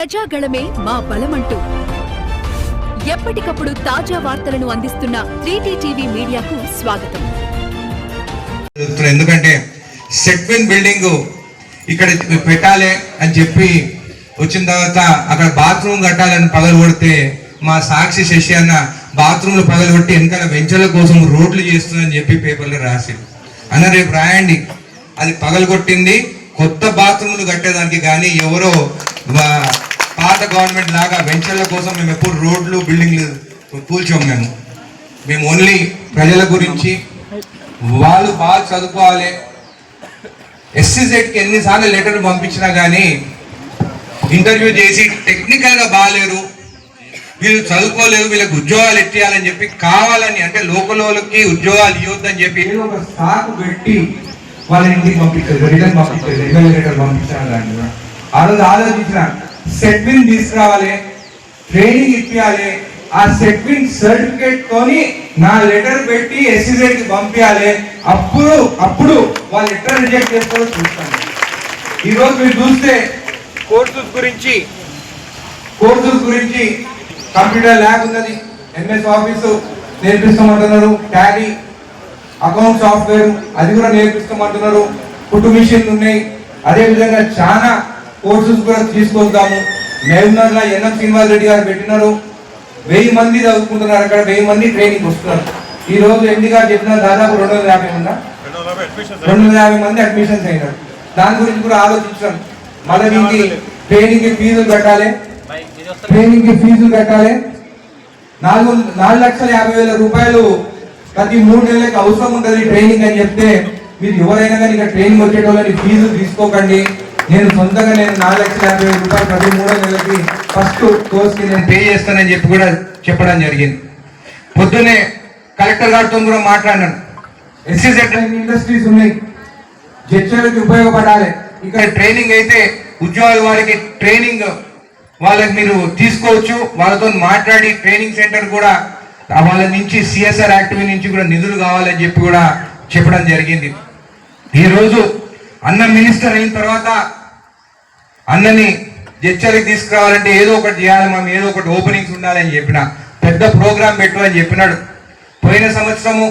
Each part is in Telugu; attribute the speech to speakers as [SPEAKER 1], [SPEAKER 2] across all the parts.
[SPEAKER 1] ప్రజాగళమే మా బలమంటూ. ఎప్పటికప్పుడు తాజా వార్తలను అందిస్తున్న త్రీటీ టీవీ మీడియాకు స్వాగతం.
[SPEAKER 2] ఎందుకంటే సెట్విన్ బిల్డింగ్ ఇక్కడ పెట్టాలి అని చెప్పి వచ్చిన తర్వాత అక్కడ బాత్రూమ్ కట్టాలని పగలు కొడితే మా సాక్షి శశి అన్న బాత్రూమ్లు పగలు కొట్టి వెనకాల వెంచర్ల కోసం రోడ్లు చేస్తుందని చెప్పి పేపర్లో రాసి అన్న రేపు రాయండి. అది పగలు కొట్టింది కొత్త బాత్రూమ్లు కట్టేదానికి కానీ ఎవరో పాత గవర్నమెంట్ లాగా వెంచర్ల కోసం మేము ఎప్పుడు రోడ్లు బిల్డింగ్లు కూల్చాం మేము. మేము ఓన్లీ ప్రజల గురించి వాళ్ళు బాగా చదువుకోవాలి. ఎస్సీజెడ్కి ఎన్నిసార్లు లెటర్ పంపించినా కానీ ఇంటర్వ్యూ చేసి టెక్నికల్గా బాగాలేరు. వీళ్ళు చదువుకోలేరు వీళ్ళకి ఉద్యోగాలు ఎట్టేయాలని చెప్పి కావాలని అంటే లోకల్ వాళ్ళకి ఉద్యోగాలు ఇవ్వద్దని చెప్పి ఏదో ఒక సాకు పెట్టి వాళ్ళ ఇంటికి పంపించారు రిటర్న్ పంపించారు ఎమ్మెల్యే లెటర్ పంపించాను ఆ రోజు ఆలోచించిన సెట్విన్ తీసుకురావాలి ట్రైనింగ్ ఇప్పించాలి ఆ సెట్విన్ సర్టిఫికేట్ తోని నా లెటర్ పెట్టి ఎస్సీజెడ్కి పంపించాలి అప్పుడు అప్పుడు వాళ్ళ లెటర్ రిజెక్ట్ చేస్తారో చూస్తాను. ఈరోజు మీరు చూస్తే కోర్సెస్ గురించి కోర్సెస్ గురించి కంప్యూటర్ ల్యాబ్ ఉన్నది ఎంఎస్ ఆఫీసు నేర్పిస్తామంటున్నారు ట్యాలీ అకౌంట్ సాఫ్ట్వేర్ అది కూడా నేర్పిస్తామంటున్నారు కుటుంబ మిషన్లు ఉన్నాయి. అదే విధంగా చాలా కోర్సెస్ కూడా తీసుకొద్దాము. మహబూబ్నగర్లో ఎన్ఎం శ్రీనివాస్ రెడ్డి గారు పెట్టినారు. వెయ్యి మంది చదువుకుంటున్నారు అక్కడ వెయ్యి మంది ట్రైనింగ్ వస్తున్నారు. ఈ రోజు ఎండి గారు చెప్పిన దాదాపు రెండు వందల యాభై ఉందా రెండు వందల యాభై మంది అడ్మిషన్స్ అయినారు. దాని గురించి కూడా ఆలోచించాం. మళ్ళీ దీనికి ట్రైనింగ్కి ఫీజులు కట్టాలి. ట్రైనింగ్కి ఫీజులు కట్టాలి. నాలుగు నాలుగు లక్షల యాభై వేల రూపాయలు ప్రతి మూడు నెలలకు అవసరం ఉంటుంది ట్రైనింగ్ అని చెప్తే మీరు ఎవరైనా కానీ ఇక ట్రైనింగ్ వచ్చేటోళ్ళని ఫీజు తీసుకోకండి. నేను సొంతంగా నేను నాలుగు లక్షల యాభై వేల రూపాయలు ప్రతి మూడో నెలకి ఫస్ట్ కోర్స్కి నేను పే చేస్తానని చెప్పి కూడా చెప్పడం జరిగింది. పొద్దునే కలెక్టర్ గారితో కూడా మాట్లాడినాను. ట్రైనింగ్ ఇండస్ట్రీస్ ఉన్నాయి. జడ్జీలకు ఉపయోగపడాలి. ఇక్కడ ట్రైనింగ్ అయితే ఉద్యోగాల వారికి ట్రైనింగ్ వాళ్ళకి మీరు తీసుకోవచ్చు. వాళ్ళతో మాట్లాడి ట్రైనింగ్ సెంటర్ కూడా వాళ్ళ నుంచి సిఎస్ఆర్ యాక్టివ్ నుంచి కూడా నిధులు కావాలని చెప్పి కూడా చెప్పడం జరిగింది. ఈరోజు అన్న మినిస్టర్ అయిన తర్వాత అన్నని హెచ్చరికి తీసుకురావాలంటే ఏదో ఒకటి చేయాలి మనం ఏదో ఒకటి ఓపెనింగ్స్ ఉండాలని చెప్పిన. పెద్ద ప్రోగ్రామ్ పెట్టు అని చెప్పినాడు. పోయిన సంవత్సరము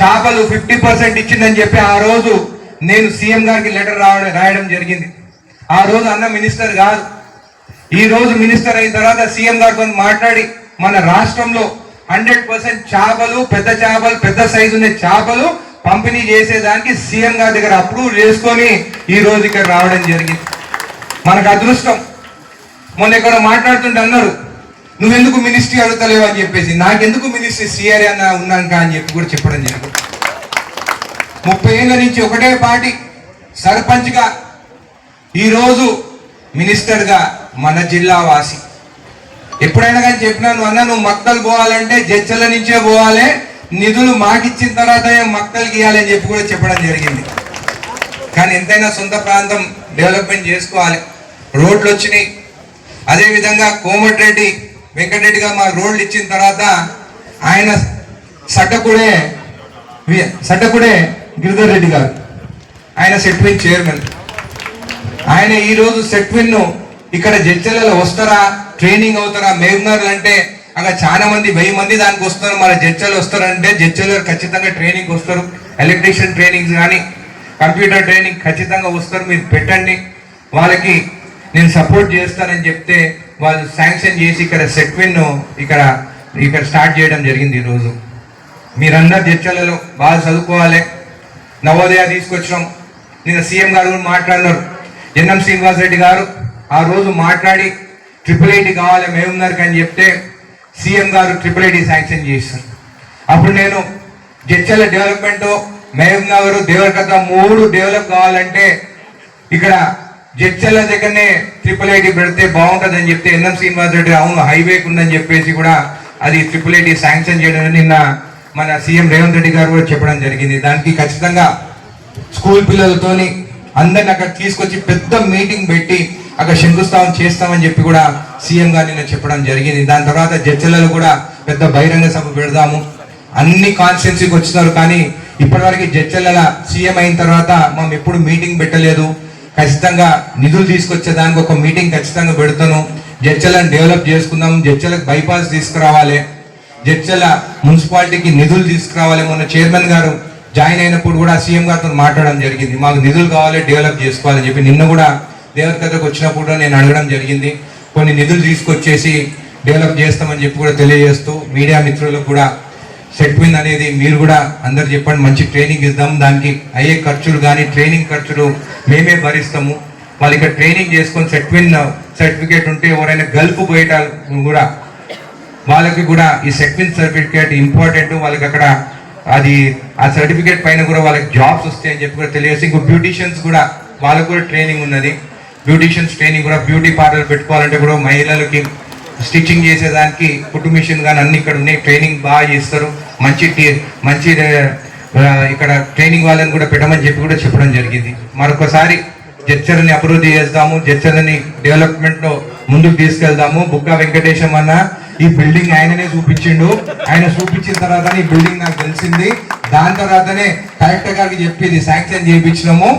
[SPEAKER 2] చేపలు ఫిఫ్టీ పర్సెంట్ ఇచ్చిందని చెప్పి ఆ రోజు నేను సీఎం గారికి లెటర్ రావడం రాయడం జరిగింది. ఆ రోజు అన్న మినిస్టర్ కాదు. ఈ రోజు మినిస్టర్ అయిన తర్వాత సీఎం గారితో మాట్లాడి మన రాష్ట్రంలో హండ్రెడ్ పర్సెంట్ చేపలు పెద్ద చేపలు పెద్ద సైజు ఉన్న చేపలు పంపిణీ చేసేదానికి సీఎం గారి దగ్గర అప్రూవ్ చేసుకొని ఈ రోజు ఇక్కడ రావడం జరిగింది. మనకు అదృష్టం. మొన్న ఇక్కడ మాట్లాడుతుంటే అన్నారు నువ్వెందుకు మినిస్ట్రీ అడుగుతలేవు? అని చెప్పేసి. నాకెందుకు మినిస్ట్రీ సిఆర్ అన్న ఉన్నాక అని చెప్పి కూడా చెప్పడం జరిగింది. ముప్పై ఏళ్ళ నుంచి ఒకటే పార్టీ సర్పంచ్గా ఈరోజు మినిస్టర్గా మన జిల్లా వాసి. ఎప్పుడైనా కానీ చెప్పినాను అన్న నువ్వు మక్కలు పోవాలంటే జడ్చల నుంచే పోవాలి నిధులు మాకిచ్చిన తర్వాత మక్కలకి ఇవ్వాలి అని చెప్పి కూడా చెప్పడం జరిగింది. కానీ ఎంతైనా సొంత ప్రాంతం డెవలప్మెంట్ చేసుకోవాలి. రోడ్లు వచ్చినాయి అదేవిధంగా కోమటిరెడ్డి వెంకటరెడ్డి గారు మా రోడ్లు ఇచ్చిన తర్వాత ఆయన సట్టకుడే సటకుడే గిరిధర్ రెడ్డి గారు. ఆయన సెట్విన్ చైర్మన్. ఆయన ఈ రోజు ఇక్కడ జడ్చలలో వస్తారా ట్రైనింగ్ అవుతారా మేఘనర్లు అంటే అక్కడ చాలా మంది వెయ్యి మంది దానికి వస్తారు మన జడ్చలు వస్తారంటే జడ్చలు ఖచ్చితంగా ట్రైనింగ్ వస్తారు. ఎలక్ట్రీషియన్ ట్రైనింగ్స్ కానీ కంప్యూటర్ ట్రైనింగ్ ఖచ్చితంగా వస్తారు. మీరు పెట్టండి. వాళ్ళకి నేను సపోర్ట్ చేస్తానని చెప్తే వాళ్ళు శాంక్షన్ చేసి ఇక్కడ సెక్విన్ను ఇక్కడ ఇక్కడ స్టార్ట్ చేయడం జరిగింది ఈరోజు. మీరందరు చర్చలలో బాగా చదువుకోవాలి. నవోదయ తీసుకొచ్చినాం. నిన్న సీఎం గారు కూడా మాట్లాడినారు. ఎన్ఎం శ్రీనివాస్ రెడ్డి గారు ఆ రోజు మాట్లాడి ట్రిపుల్ ఐటీ కావాలి మేమున్నరికి అని చెప్తే సీఎం గారు ట్రిపుల్ ఐటీ శాంక్షన్ చేస్తారు అప్పుడు నేను జడ్చల డెవలప్మెంట్ మహబూబ్ నగర్ దేవరకథ మూడు డెవలప్ కావాలంటే ఇక్కడ జడ్చల్ల దగ్గరనే ట్రిపుల్ ఐటీ పెడితే బాగుంటుంది అని చెప్తే ఎన్ఎం శ్రీనివాస్ రెడ్డి అవును హైవేకి ఉందని చెప్పేసి కూడా అది ట్రిపుల్ ఐటీ శాంక్షన్ చేయడం నిన్న మన సీఎం రేవంత్ రెడ్డి గారు కూడా చెప్పడం జరిగింది. దానికి ఖచ్చితంగా స్కూల్ పిల్లలతోని అందరిని అక్కడ తీసుకొచ్చి పెద్ద మీటింగ్ పెట్టి అక్కడ శంకుస్థాపన చేస్తామని చెప్పి కూడా సీఎం గారు నిన్న చెప్పడం జరిగింది. దాని తర్వాత జడ్చలలో కూడా పెద్ద బహిరంగ సభ పెడదాము. అన్ని కాన్స్టిట్యున్సీకి వచ్చినారు కానీ ఇప్పటివరకు జడ్చల్ల సీఎం అయిన తర్వాత మనం ఎప్పుడు మీటింగ్ పెట్టలేదు. ఖచ్చితంగా నిధులు తీసుకొచ్చేదానికి ఒక మీటింగ్ ఖచ్చితంగా పెడతాను జడ్చలను డెవలప్ చేసుకుందాం. జడ్చలకు బైపాస్ తీసుకురావాలి. జడ్చల మున్సిపాలిటీకి నిధులు తీసుకురావాలి. మొన్న చైర్మన్ గారు జాయిన్ అయినప్పుడు కూడా సీఎం గారితో మాట్లాడడం జరిగింది. మాకు నిధులు కావాలి డెవలప్ చేసుకోవాలని చెప్పి నిన్న కూడా దేవరకథకు వచ్చినప్పుడు నేను అడగడం జరిగింది. కొన్ని నిధులు తీసుకొచ్చేసి డెవలప్ చేస్తామని చెప్పి కూడా తెలియజేస్తూ మీడియా మిత్రులకు కూడా సెట్విన్ అనేది మీరు కూడా అందరు చెప్పండి. మంచి ట్రైనింగ్ ఇద్దాం. దానికి అయ్యే ఖర్చులు కానీ ట్రైనింగ్ ఖర్చులు మేమే భరిస్తాము. వాళ్ళు ఇక్కడ ట్రైనింగ్ చేసుకొని సెట్విన్ సర్టిఫికేట్ ఉంటే ఎవరైనా గల్ఫ్ పోయేట కూడా వాళ్ళకి కూడా ఈ సెట్విన్ సర్టిఫికేట్ ఇంపార్టెంట్ వాళ్ళకి అక్కడ అది ఆ సర్టిఫికేట్ పైన కూడా వాళ్ళకి జాబ్స్ వస్తాయని చెప్పి కూడా తెలియజేసి ఇంకో బ్యూటిషియన్స్ కూడా వాళ్ళకు కూడా ట్రైనింగ్ ఉన్నది. బ్యూటీషియన్స్ ట్రైనింగ్ కూడా బ్యూటీ పార్లర్ పెట్టుకోవాలంటే కూడా మహిళలకి స్టిచ్చింగ్ చేసేదానికి కుటుంబ మిషన్ కానీ అన్ని ఇక్కడ ఉన్నాయి. ట్రైనింగ్ బాగా చేస్తారు. మంచి మంచి ఇక్కడ ట్రైనింగ్ వాళ్ళని కూడా పెట్టమని చెప్పి కూడా చెప్పడం జరిగింది. మరొకసారి జడ్చర్ని అభివృద్ధి చేద్దాము జడ్చర్ని డెవలప్మెంట్లో ముందుకు తీసుకెళ్తాము బుక్క వెంకటేశం అన్న ఈ బిల్డింగ్ ఆయననే చూపించిండు. ఆయన చూపించిన తర్వాత ఈ బిల్డింగ్ నాకు తెలిసింది. దాని తర్వాతనే కలెక్టర్ గారికి చెప్పి ఇది శాంక్షన్ చేయించినాము.